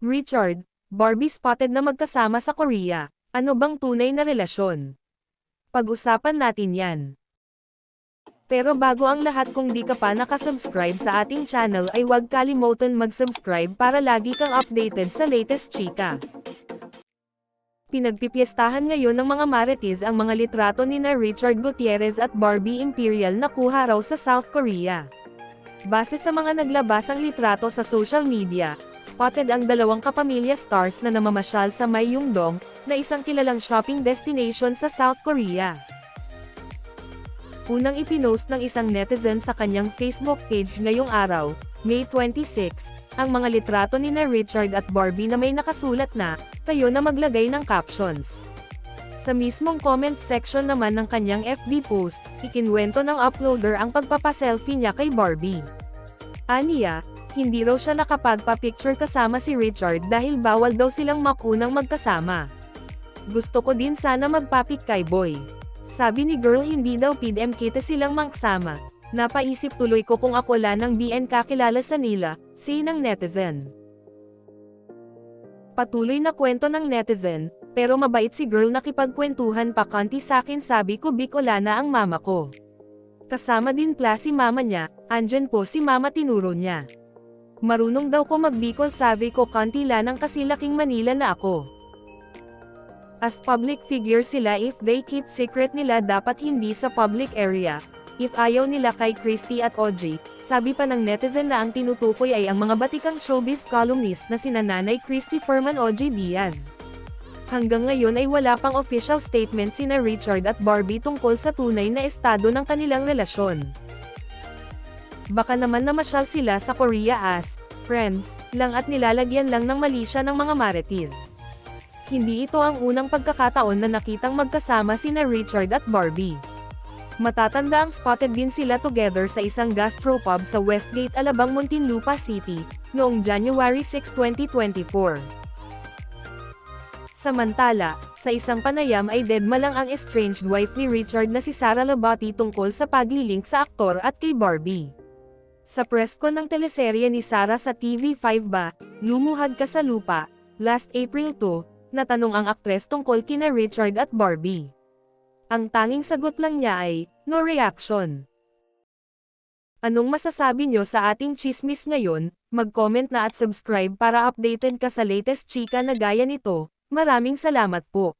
Richard, Barbie spotted na magkasama sa Korea. Ano bang tunay na relasyon? Pag-usapan natin yan. Pero bago ang lahat kung di ka pa nakasubscribe sa ating channel ay huwag kalimutan mag-subscribe para lagi kang updated sa latest chika. Pinagpipiestahan ngayon ng mga marites ang mga litrato ni na Richard Gutierrez at Barbie Imperial na kuha raw sa South Korea. Base sa mga naglabasang litrato sa social media, spotted ang dalawang kapamilya stars na namamasyal sa Myeongdong, na isang kilalang shopping destination sa South Korea. Unang ipinost ng isang netizen sa kanyang Facebook page ngayong araw, May 26, ang mga litrato ni na Richard at Barbie na may nakasulat na, kayo na maglagay ng captions. Sa mismong comment section naman ng kanyang FB post, ikinwento ng uploader ang pagpapaselfie niya kay Barbie. Aniya, hindi raw siya nakapagpa-picture kasama si Richard dahil bawal daw silang makunang magkasama. Gusto ko din sana magpapik kay boy. Sabi ni girl hindi daw PDM kita silang magsama. Napaisip tuloy ko kung ako lang ng BN kakilala sa nila, say ng netizen. Patuloy na kwento ng netizen, pero mabait si girl nakipagkwentuhan pa kanti sa akin sabi ko Bicola na ang mama ko. Kasama din pla si mama niya, andyan po si mama tinuro niya. Marunong daw ko magbikol sabi ko kanti lanang kasi laking Manila na ako. As public figure sila if they keep secret nila dapat hindi sa public area. If ayaw nila kay Christy at OG, sabi pa ng netizen na ang tinutukoy ay ang mga batikang showbiz columnist na sina Nanay Christy Furman OG Diaz. Hanggang ngayon ay wala pang official statement sina Richard at Barbie tungkol sa tunay na estado ng kanilang relasyon. Baka naman namasyal sila sa Korea as, friends, lang at nilalagyan lang ng mali siya ng mga marites. Hindi ito ang unang pagkakataon na nakitang magkasama sina Richard at Barbie. Matatanda ang spotted din sila together sa isang gastropub sa Westgate Alabang Muntinlupa City, noong January 6, 2024. Samantala, sa isang panayam ay deadma lang ang estranged wife ni Richard na si Sara Labati tungkol sa paglilink sa aktor at kay Barbie. Sa presko ng teleserye ni Sara sa TV5 ba, Lumuhad ka sa lupa, last April 2, natanong ang aktres tungkol kina Richard at Barbie. Ang tanging sagot lang niya ay, no reaction. Anong masasabi nyo sa ating chismis ngayon? Mag-comment na at subscribe para updated ka sa latest chika na gaya nito. Maraming salamat po.